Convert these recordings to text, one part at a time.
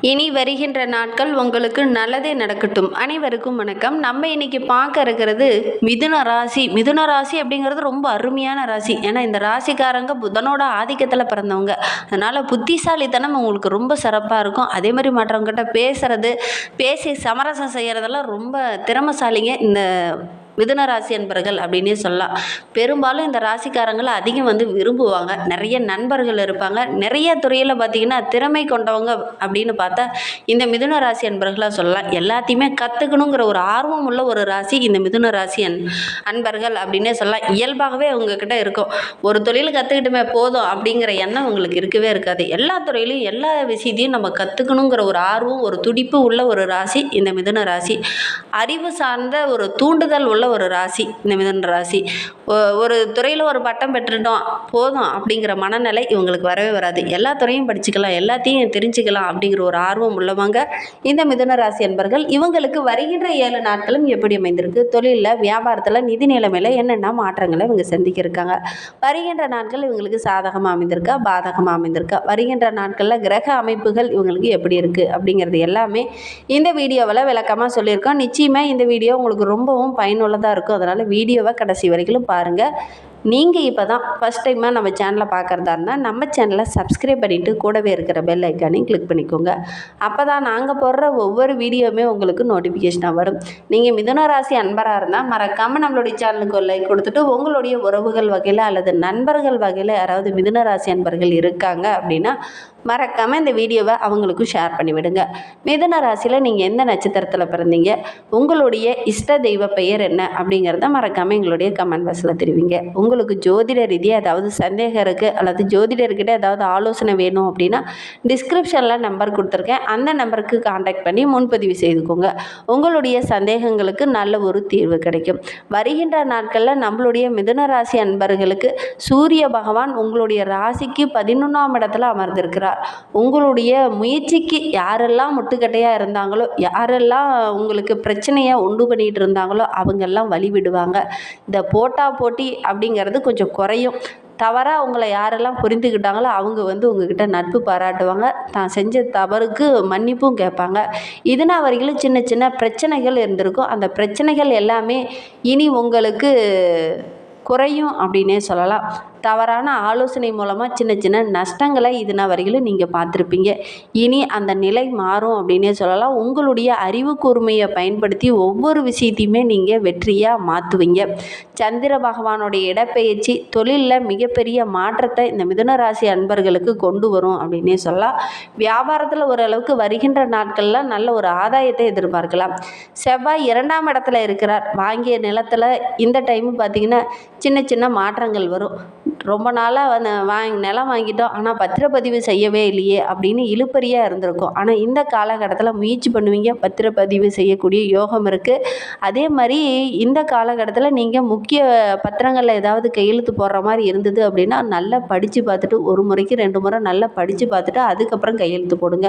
இனி வருகின்ற நாட்கள் உங்களுக்கு நல்லதே நடக்கட்டும். அனைவருக்கும் வணக்கம். நம்ம இன்னைக்கு பார்க்க இருக்கிறது மிதுன ராசி. மிதுன ராசி அப்படிங்கிறது ரொம்ப அருமையான ராசி. ஏன்னா இந்த ராசிக்காரங்க புதனோட ஆதிக்கத்தில் பிறந்தவங்க. அதனால் புத்திசாலித்தனம் உங்களுக்கு ரொம்ப சிறப்பாக இருக்கும். அதே மாதிரி மற்றவங்ககிட்ட பேசுறது பேசி சமரசம் செய்கிறதெல்லாம் ரொம்ப திறமசாலிங்க. இந்த மிதுன ராசி என்பர்கள் அப்படின்னே சொல்லலாம். பெரும்பாலும் இந்த ராசிக்காரங்களை அதிகம் வந்து விரும்புவாங்க. நிறைய நண்பர்கள் இருப்பாங்க. நிறைய துறையில் பார்த்திங்கன்னா திறமை கொண்டவங்க அப்படின்னு பார்த்தா இந்த மிதுன ராசி அன்பர்களாக சொல்லலாம். எல்லாத்தையுமே கற்றுக்கணுங்கிற ஒரு ஆர்வம் உள்ள ஒரு ராசி இந்த மிதுன ராசி அன் அன்பர்கள் அப்படின்னே சொல்லலாம். இயல்பாகவே அவங்கக்கிட்ட இருக்கும். ஒரு தொழில் கற்றுக்கிட்டுமே போதும் அப்படிங்கிற எண்ணம் உங்களுக்கு இருக்கவே இருக்காது. எல்லா துறையிலையும் எல்லா விஷயத்தையும் நம்ம கற்றுக்கணுங்கிற ஒரு ஆர்வம் ஒரு துடிப்பு உள்ள ஒரு ராசி இந்த மிதுன ராசி. அறிவு சார்ந்த ஒரு தூண்டுதல் உள்ள ஒரு ராசி இந்த மிதுன ராசி. ஒ- ஒரு துறையில் ஒரு பட்டம் பெற்றுட்டோம் போதும் அப்படிங்கிற மனநிலை இவங்களுக்கு வரவே வராது. எல்லா துறையும் படிச்சுக்கலாம் எல்லாத்தையும் தெரிஞ்சுக்கலாம் அப்படிங்கிற ஒரு ஆர்வம் உள்ளவங்க இந்த மிதுன ராசி என்பர்கள் இவங்களுக்கு வருகின்ற ஏழு நாட்களும் எப்படி அமைந்திருக்கு? தொழிலில் வியாபாரத்தில் நிதி நிலைமையில் என்னென்ன மாற்றங்களை இவங்க சந்திக்க இருக்காங்க? வருகின்ற நாட்கள் இவங்களுக்கு சாதகமாக அமைந்திருக்கா? பாதகமாக அமைந்திருக்கா? வருகின்ற நாட்களில் கிரக அமைப்புகள் இவங்களுக்கு எப்படி இருக்குது அப்படிங்கிறது எல்லாமே இந்த வீடியோவில் விளக்கமாக சொல்லியிருக்கோம். நிச்சயமாக இந்த வீடியோ உங்களுக்கு ரொம்பவும் பயனுள்ள பயனுள்ளதாக இருக்கும் அதனால் வீடியோவை கடைசி வரைக்கும் பாருங்கள் நீங்கள் இப்போ தான் ஃபஸ்ட் டைமாக நம்ம சேனலை பார்க்குறதா இருந்தால் நம்ம சேனலை சப்ஸ்கிரைப் பண்ணிவிட்டு கூடவே இருக்கிற பெல் ஐக்கானையும் கிளிக் பண்ணிக்கோங்க. அப்போ தான் நாங்கள் போடுற ஒவ்வொரு வீடியோவுமே உங்களுக்கு நோட்டிஃபிகேஷனாக வரும். நீங்கள் மிதுன ராசி அன்பராக இருந்தால் மறக்காமல் நம்மளுடைய சேனலுக்கு ஒரு லைக் கொடுத்துட்டு உங்களுடைய உறவுகள் வகையில் அல்லது நண்பர்கள் வகையில் யாராவது மிதுன ராசி அன்பர்கள் இருக்காங்க அப்படின்னா மறக்காமல் இந்த வீடியோவை அவங்களுக்கும் ஷேர் பண்ணிவிடுங்க மிதுன ராசியில் நீங்கள் எந்த நட்சத்திரத்தில் பிறந்தீங்க உங்களுடைய இஷ்ட தெய்வ பெயர் என்ன அப்படிங்கிறத மறக்காமல் எங்களுடைய கமெண்ட் பாக்ஸில் தெரிவிங்க. உங்களுக்கு ஜோதிட ரீதியாக ஏதாவது சந்தேகம் இருக்குது அல்லது ஜோதிடர்கிட்ட ஏதாவது ஆலோசனை வேணும் அப்படின்னா டிஸ்கிரிப்ஷனில் நம்பர் கொடுத்துருக்கேன். அந்த நம்பருக்கு காண்டாக்ட் பண்ணி முன்பதிவு செய்துக்கோங்க. உங்களுடைய சந்தேகங்களுக்கு நல்ல ஒரு தீர்வு கிடைக்கும். வருகின்ற நாட்களில் நம்மளுடைய மிதுன ராசி அன்பர்களுக்கு சூரிய பகவான் உங்களுடைய ராசிக்கு பதினொன்றாம் இடத்துல அமர்ந்திருக்கிறார். உங்களுடைய முயற்சிக்கு யாரெல்லாம் முட்டுக்கட்டையாக இருந்தாங்களோ யாரெல்லாம் உங்களுக்கு பிரச்சனையை உண்டு பண்ணிகிட்டு இருந்தாங்களோ அவங்கெல்லாம் வழி விடுவாங்க இந்த போட்டா போட்டி அப்படிங்கிறது கொஞ்சம் குறையும். தவறாக உங்களை யாரெல்லாம் புரிந்துக்கிட்டாங்களோ அவங்க வந்து உங்ககிட்ட நட்பு பாராட்டுவாங்க. தான் செஞ்ச தவறுக்கு மன்னிப்பும் கேட்பாங்க. இதனால் வரைக்கும் சின்ன சின்ன பிரச்சனைகள் இருந்திருக்கும். அந்த பிரச்சனைகள் எல்லாமே இனி உங்களுக்கு குறையும் அப்படின்னே சொல்லலாம். தவறான ஆலோசனை மூலமாக சின்ன சின்ன நஷ்டங்களை இதுனா வரையிலும் நீங்கள் பார்த்துருப்பீங்க. இனி அந்த நிலை மாறும் அப்படின்னே சொல்லலாம். உங்களுடைய அறிவு கூர்மையை பயன்படுத்தி ஒவ்வொரு விஷயத்தையுமே நீங்கள் வெற்றியாக மாற்றுவீங்க சந்திர பகவானுடைய இடப்பெயர்ச்சி தொழிலில் மிகப்பெரிய மாற்றத்தை இந்த மிதுன ராசி அன்பர்களுக்கு கொண்டு வரும் அப்படின்னே சொல்லலாம். வியாபாரத்தில் ஓரளவுக்கு வருகின்ற நாட்களில் நல்ல ஒரு ஆதாயத்தை எதிர்பார்க்கலாம். செவ்வாய் இரண்டாம் இடத்துல இருக்கிறார். வாங்கிய நிலத்தில் இந்த டைம் பார்த்தீங்கன்னா சின்ன சின்ன மாற்றங்கள் வரும். ரொம்ப நாளாக வந்து வாங்கி நிலம் வாங்கிட்டோம். ஆனால் பத்திரப்பதிவு செய்யவே இல்லையே அப்படின்னு இழுப்பறியாக இருந்திருக்கும். ஆனால் இந்த காலகட்டத்தில் முயற்சி பண்ணுவீங்க. பத்திரப்பதிவு செய்யக்கூடிய யோகம் இருக்குது அதே மாதிரி இந்த காலகட்டத்தில் நீங்கள் முக்கிய பத்திரங்களில் ஏதாவது கையெழுத்து போடுற மாதிரி இருந்தது அப்படின்னா நல்லா படித்து பார்த்துட்டு ஒரு முறைக்கு ரெண்டு முறை நல்லா படித்து பார்த்துட்டு அதுக்கப்புறம் கையெழுத்து போடுங்க.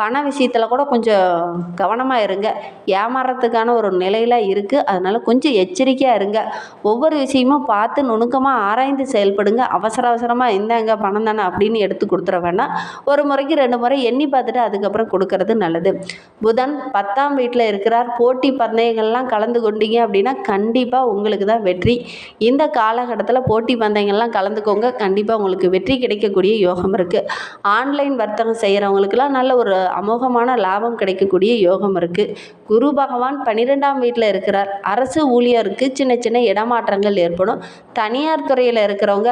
பண விஷயத்தில் கூட கொஞ்சம் கவனமாக இருங்க. ஏமாறுறதுக்கான ஒரு நிலையில் இருக்குது அதனால் கொஞ்சம் எச்சரிக்கையாக இருங்க. ஒவ்வொரு விஷயமும் பார்த்து நுணுக்கமாக ஆராய்ந்து கொடுங்க அவசர அவசரமாக இந்தாங்க பணம் தானே அப்படின்னு எடுத்து கொடுத்துட வேண்டாம் ஒரு முறைக்கு ரெண்டு முறை எண்ணி பார்த்துட்டு அதுக்கப்புறம் கொடுக்கறது நல்லது. புதன் பத்தாம் வீட்டில் இருக்கிறார். போட்டி பந்தயங்கள்லாம் கலந்து கொண்டீங்க அப்படின்னா கண்டிப்பாக உங்களுக்கு தான் வெற்றி. இந்த காலகட்டத்தில் போட்டி பந்தயங்கள்லாம் கலந்துக்கோங்க. கண்டிப்பாக உங்களுக்கு வெற்றி கிடைக்கக்கூடிய யோகம் இருக்குது ஆன்லைன் வர்த்தகம் செய்கிறவங்களுக்குலாம் நல்ல ஒரு அமோகமான லாபம் கிடைக்கக்கூடிய யோகம் இருக்குது குரு பகவான் பன்னிரெண்டாம் வீட்டில் இருக்கிறார். அரசு ஊழியருக்கு சின்ன சின்ன இடமாற்றங்கள் ஏற்படும். தனியார் துறையில் இருக்கிறவங்க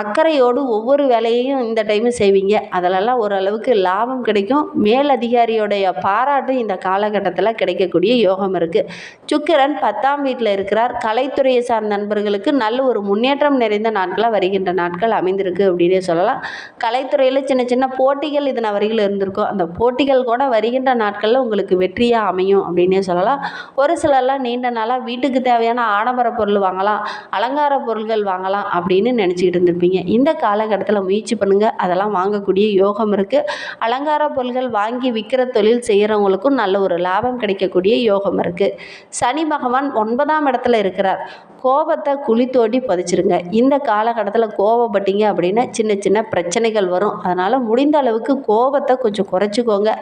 அக்கறையோடு ஒவ்வொரு வேலையையும் இந்த டைமு செய்வீங்க. அதிலெல்லாம் ஓரளவுக்கு லாபம் கிடைக்கும். மேல் அதிகாரியோடைய பாராட்டு இந்த காலகட்டத்தில் கிடைக்கக்கூடிய யோகம் இருக்குது சுக்கிரன் பத்தாம் வீட்டில் இருக்கிறார். கலைத்துறையை சார்ந்த நண்பர்களுக்கு நல்ல ஒரு முன்னேற்றம் நிறைந்த நாட்களாக வருகின்ற நாட்கள் அமைந்திருக்கு அப்படின்னே சொல்லலாம். கலைத்துறையில் சின்ன சின்ன போட்டிகள் இதன வரையில் இருந்திருக்கும். அந்த போட்டிகள் கூட வருகின்ற நாட்களில் உங்களுக்கு வெற்றியாக அமையும் அப்படின்னே சொல்லலாம். ஒரு சிலர்லாம் நீண்ட நாளாக வீட்டுக்கு தேவையான ஆடம்பர பொருள் வாங்கலாம் அலங்கார பொருள்கள் வாங்கலாம் அப்படின்னு நினச்சிக்கிட்டு இருந்திருப்பீங்க. இருப்பீங்க இந்த காலகட்டத்தில் முயற்சி பண்ணுங்கள் அதெல்லாம் வாங்கக்கூடிய யோகம் இருக்குது அலங்கார பொருள்கள் வாங்கி விற்கிற தொழில் செய்கிறவங்களுக்கும் நல்ல ஒரு லாபம் கிடைக்கக்கூடிய யோகம் இருக்குது சனி பகவான் ஒன்பதாம் இடத்துல இருக்கிறார். கோபத்தை குழி தோண்டி பதிச்சிருங்க. இந்த காலகட்டத்தில் கோபப்பட்டீங்க அப்படின்னா சின்ன சின்ன பிரச்சனைகள் வரும். அதனால் முடிந்த அளவுக்கு கோபத்தை கொஞ்சம் குறைச்சிக்கோங்க.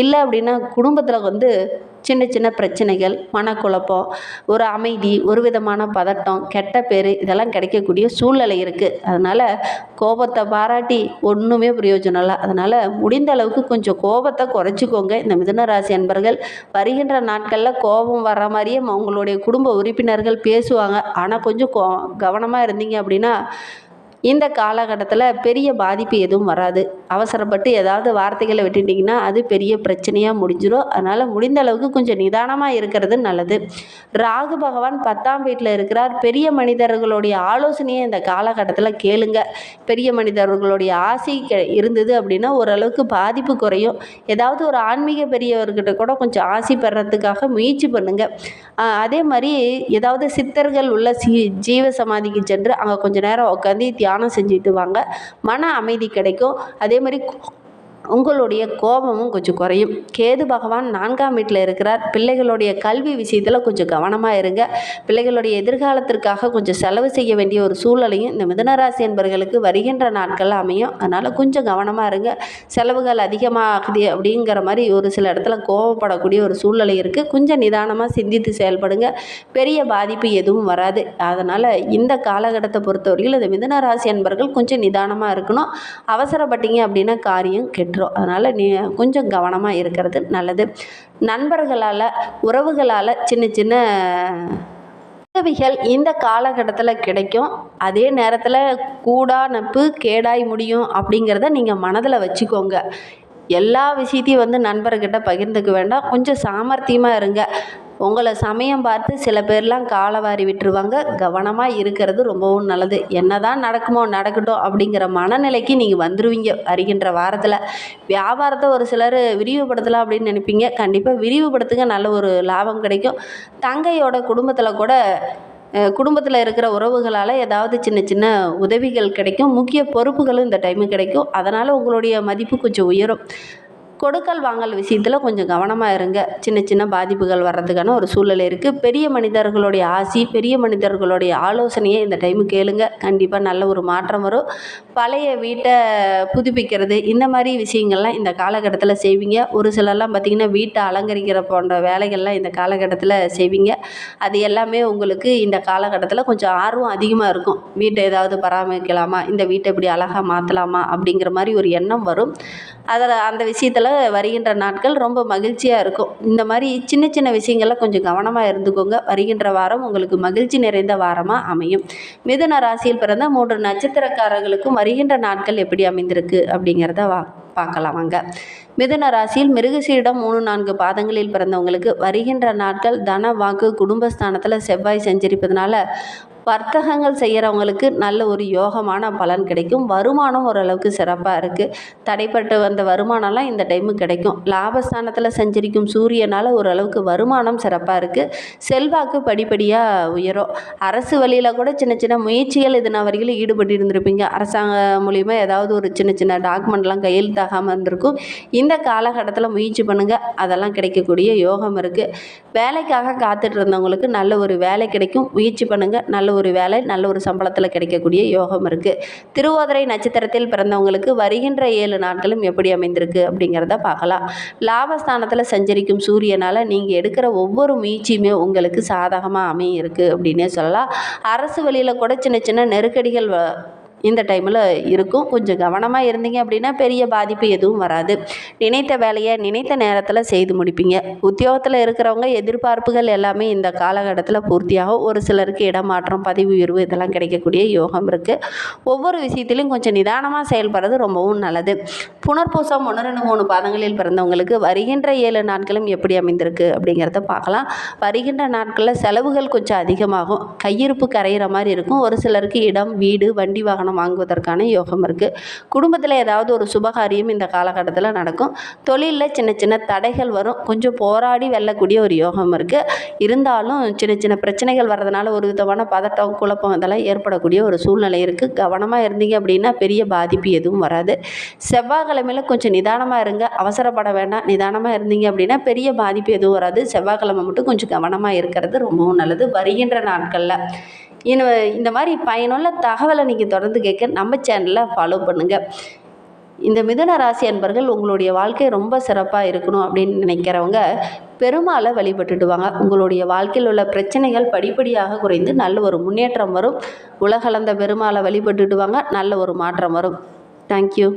இல்லை அப்படின்னா குடும்பத்தில் வந்து சின்ன சின்ன பிரச்சனைகள் மனக்குழப்பம் ஒரு அமைதி ஒரு விதமான பதட்டம் கெட்ட பேர் இதெல்லாம் கிடைக்கக்கூடிய சூழ்நிலை இருக்குது அதனால் கோபத்தை பாராட்டி ஒன்றுமே பிரயோஜனம் இல்லை. அதனால் முடிந்த அளவுக்கு கொஞ்சம் கோபத்தை குறைச்சிக்கோங்க. இந்த மிதுன ராசி அன்பர்கள் வருகின்ற நாட்களில் கோபம் வர்ற மாதிரியே உங்களுடைய குடும்ப உறுப்பினர்கள் பேசுவாங்க. ஆனால் கொஞ்சம் கோ கவனமாக இருந்தீங்க அப்படின்னா இந்த காலகட்டத்தில் பெரிய பாதிப்பு எதுவும் வராது. அவசரப்பட்டு ஏதாவது வார்த்தைகளை விட்டுட்டிங்கன்னா அது பெரிய பிரச்சனையாக முடிஞ்சிடும் அதனால் முடிந்த அளவுக்கு கொஞ்சம் நிதானமாக இருக்கிறது நல்லது. ராகு பகவான் பத்தாம் வீட்டில் இருக்கிறார். பெரிய மனிதர்களுடைய ஆலோசனையை இந்த காலகட்டத்தில் கேளுங்க. பெரிய மனிதர்களுடைய ஆசை கெ இருந்தது அப்படின்னா ஓரளவுக்கு பாதிப்பு குறையும். ஏதாவது ஒரு ஆன்மீக பெரியவர்கிட்ட கூட கொஞ்சம் ஆசை பெறத்துக்காக முயற்சி பண்ணுங்கள் அதே மாதிரி ஏதாவது சித்தர்கள் உள்ள சி ஜீவ சமாதிக்கு சென்று அங்கே கொஞ்சம் நேரம் உட்காந்து தியானம் செஞ்சுட்டு வாங்க. மன அமைதி கிடைக்கும். அதே மாதிரி உங்களுடைய கோபமும் கொஞ்சம் குறையும். கேது பகவான் நான்காம் வீட்டில் இருக்கிறார். பிள்ளைகளுடைய கல்வி விஷயத்தில் கொஞ்சம் கவனமாக இருங்க. பிள்ளைகளுடைய எதிர்காலத்திற்காக கொஞ்சம் செலவு செய்ய வேண்டிய ஒரு சூழலையும் இந்த மிதனராசி என்பர்களுக்கு வருகின்ற நாட்கள் அமையும். அதனால் கொஞ்சம் கவனமாக இருங்க. செலவுகள் அதிகமாகுது அப்படிங்கிற மாதிரி ஒரு சில இடத்துல கோவப்படக்கூடிய ஒரு சூழ்நிலை இருக்குது கொஞ்சம் நிதானமாக சிந்தித்து செயல்படுங்க. பெரிய பாதிப்பு எதுவும் வராது. அதனால் இந்த காலகட்டத்தை பொறுத்தவரையில் இந்த மிதனராசி என்பர்கள் கொஞ்சம் நிதானமாக இருக்கணும். அவசரப்பட்டீங்க அப்படின்னா காரியம் கெட்டு விட்டுரும் அதனால் நீ கொஞ்சம் கவனமாக இருக்கிறது நல்லது. நண்பர்களால் உறவுகளால் சின்ன சின்ன உதவிகள் இந்த காலகட்டத்தில் கிடைக்கும். அதே நேரத்தில் கூடா நட்பு கேடாய் முடியும் அப்படிங்கிறத நீங்கள் மனதில் வச்சுக்கோங்க. எல்லா விஷயத்தையும் வந்து நண்பர்கிட்ட பகிர்ந்துக்க வேண்டாம். கொஞ்சம் சாமர்த்தியமாக இருங்க. உங்களை சமயம் பார்த்து சில பேர்லாம் காலை வாரி விட்டுருவாங்க. கவனமாக இருக்கிறது ரொம்பவும் நல்லது. என்ன தான் நடக்குமோ நடக்கட்டும் அப்படிங்கிற மனநிலைக்கு நீங்கள் வந்துடுவீங்க வருகின்ற வாரத்தில். வியாபாரத்தை ஒரு சிலர் விரிவுபடுத்தலாம் அப்படின்னு நினைப்பீங்க. கண்டிப்பாக விரிவுபடுத்துங்க. நல்ல ஒரு லாபம் கிடைக்கும். தங்கையோட குடும்பத்தில் கூட குடும்பத்தில் இருக்கிற உறவுகளால் ஏதாவது சின்ன சின்ன உதவிகள் கிடைக்கும். முக்கிய பொறுப்புகளும் இந்த டைமு கிடைக்கும். அதனால் உங்களுடைய மதிப்பு கொஞ்சம் உயரும். கொடுக்கல் வாங்கல் விஷயத்தில் கொஞ்சம் கவனமாக இருங்க. சின்ன சின்ன பாதிப்புகள் வர்றதுக்கான ஒரு சூழ்நிலை இருக்குது பெரிய மனிதர்களுடைய ஆசி பெரிய மனிதர்களுடைய ஆலோசனையை இந்த டைமு கேளுங்க. கண்டிப்பாக நல்ல ஒரு மாற்றம் வரும். பழைய வீட்டை புதுப்பிக்கிறது இந்த மாதிரி விஷயங்கள்லாம் இந்த காலகட்டத்தில் செய்வீங்க. ஒரு சிலர்லாம் பார்த்திங்கன்னா வீட்டை அலங்கரிக்கிற போன்ற வேலைகள்லாம் இந்த காலகட்டத்தில் செய்வீங்க. அது எல்லாமே உங்களுக்கு இந்த காலகட்டத்தில் கொஞ்சம் ஆர்வம் அதிகமாக இருக்கும். வீட்டை ஏதாவது பராமரிக்கலாமா? இந்த வீட்டை இப்படி அழகாக மாற்றலாமா அப்படிங்கிற மாதிரி ஒரு எண்ணம் வரும். அதில் அந்த விஷயத்தில் வருகின்ற நாட்கள் ரொம்ப மகிழ்ச்சியாக இருக்கும். இந்த மாதிரி சின்ன சின்ன விஷயங்கள்லாம் கொஞ்சம் கவனமாக இருந்துக்கோங்க. வருகின்ற வாரம் உங்களுக்கு மகிழ்ச்சி நிறைந்த வாரமாக அமையும். மிதுன ராசியில் பிறந்த மூன்று நட்சத்திரக்காரர்களுக்கும் வருகின்ற நாட்கள் எப்படி அமைந்திருக்கு அப்படிங்கிறத வா பார்க்கலாம் வாங்க. மிதுன ராசியில் மிருகசீரிடம் மூணு நான்கு பாதங்களில் பிறந்தவங்களுக்கு வருகின்ற நாட்கள் தன வாக்கு குடும்பஸ்தானத்தில் செவ்வாய் செஞ்சிருப்பதனால வர்த்தகங்கள் செய்கிறவங்களுக்கு நல்ல ஒரு யோகமான பலன் கிடைக்கும். வருமானம் ஓரளவுக்கு சிறப்பாக இருக்குது தடைப்பட்டு வந்த வருமானம்லாம் இந்த டைமு கிடைக்கும். லாபஸ்தானத்தில் செஞ்சிருக்கும் சூரியனால் ஓரளவுக்கு வருமானம் சிறப்பாக இருக்குது செல்வாக்கு படிப்படியாக உயரும். அரசு வழியில் கூட சின்ன சின்ன முயற்சிகள் இதுனா வரைக்கும் ஈடுபட்டு இருந்திருப்பீங்க அரசாங்கம் மூலியமாக ஏதாவது ஒரு சின்ன சின்ன டாக்குமெண்ட்லாம் ஆகாமல் இருந்திருக்கும். இந்த காலகட்டத்தில் முயற்சி பண்ணுங்கள் அதெல்லாம் கிடைக்கக்கூடிய யோகம் இருக்குது வேலைக்காக காத்துட்டு இருந்தவங்களுக்கு நல்ல ஒரு வேலை கிடைக்கும். முயற்சி பண்ணுங்கள் நல்ல ஒரு வேலை நல்ல ஒரு சம்பளத்தில் கிடைக்கக்கூடிய யோகம் இருக்குது திருவோதரை நட்சத்திரத்தில் பிறந்தவங்களுக்கு வருகின்ற ஏழு நாட்களும் எப்படி அமைந்திருக்கு அப்படிங்கிறத பார்க்கலாம். லாபஸ்தானத்தில் சஞ்சரிக்கும் சூரியனால் நீங்கள் எடுக்கிற ஒவ்வொரு முயற்சியுமே உங்களுக்கு சாதகமாக அமையும் இருக்குது அப்படின்னே சொல்லலாம். அரசு வழியில் கூட சின்ன சின்ன நெருக்கடிகள் இந்த டைமில் இருக்கும். கொஞ்சம் கவனமாக இருந்தீங்க அப்படின்னா பெரிய பாதிப்பு எதுவும் வராது. நினைத்த வேலையை நினைத்த நேரத்தில் செய்து முடிப்பீங்க. உத்தியோகத்தில் இருக்கிறவங்க எதிர்பார்ப்புகள் எல்லாமே இந்த காலகட்டத்தில் பூர்த்தியாகும். ஒரு சிலருக்கு இடமாற்றம் பதவி உயர்வு இதெல்லாம் கிடைக்கக்கூடிய யோகம் இருக்குது ஒவ்வொரு விஷயத்திலையும் கொஞ்சம் நிதானமாக செயல்படுறது ரொம்பவும் நல்லது. புனர்பூசம் ஒன்று ரெண்டு மூணு பாதங்களில் பிறந்தவங்களுக்கு வருகின்ற ஏழு நாட்களும் எப்படி அமைந்திருக்கு அப்படிங்கிறத பார்க்கலாம். வருகின்ற நாட்களில் செலவுகள் கொஞ்சம் அதிகமாகும். கையிருப்பு கரையிற மாதிரி இருக்கும். ஒரு சிலருக்கு இடம் வீடு வண்டி வாகனம் பணம் வாங்குவதற்கான யோகம் இருக்குது குடும்பத்தில் ஏதாவது ஒரு சுபகாரியம் இந்த காலகட்டத்தில் நடக்கும். தொழிலில் சின்ன சின்ன தடைகள் வரும். கொஞ்சம் போராடி வெல்லக்கூடிய ஒரு யோகம் இருக்குது இருந்தாலும் சின்ன சின்ன பிரச்சனைகள் வர்றதுனால ஒரு விதமான பதட்டம் குழப்பம் இதெல்லாம் ஏற்படக்கூடிய ஒரு சூழ்நிலை இருக்குது கவனமாக இருந்தீங்க அப்படின்னா பெரிய பாதிப்பு எதுவும் வராது. செவ்வாய்க்கிழமையில் கொஞ்சம் நிதானமாக இருங்க. அவசரப்பட வேண்டாம். நிதானமாக இருந்தீங்க அப்படின்னா பெரிய பாதிப்பு எதுவும் வராது. செவ்வாய்க்கிழமை மட்டும் கொஞ்சம் கவனமாக இருக்கிறது ரொம்பவும் நல்லது. வருகின்ற நாட்களில் இந்த மாதிரி பயனுள்ள தகவலை நீங்கள் தொடர்ந்து கேட்க நம்ம சேனலில் ஃபாலோ பண்ணுங்கள் இந்த மிதுன ராசி அன்பர்கள் உங்களுடைய வாழ்க்கை ரொம்ப சிறப்பாக இருக்கணும் அப்படின்னு நினைக்கிறவங்க பெருமாளை வழிபட்டுடுவாங்க. உங்களுடைய வாழ்க்கையில் உள்ள பிரச்சனைகள் படிப்படியாக குறைந்து நல்ல ஒரு முன்னேற்றம் வரும். உலகளந்த பெருமாளை வழிபட்டுடுவாங்க. நல்ல ஒரு மாற்றம் வரும். தேங்க்யூ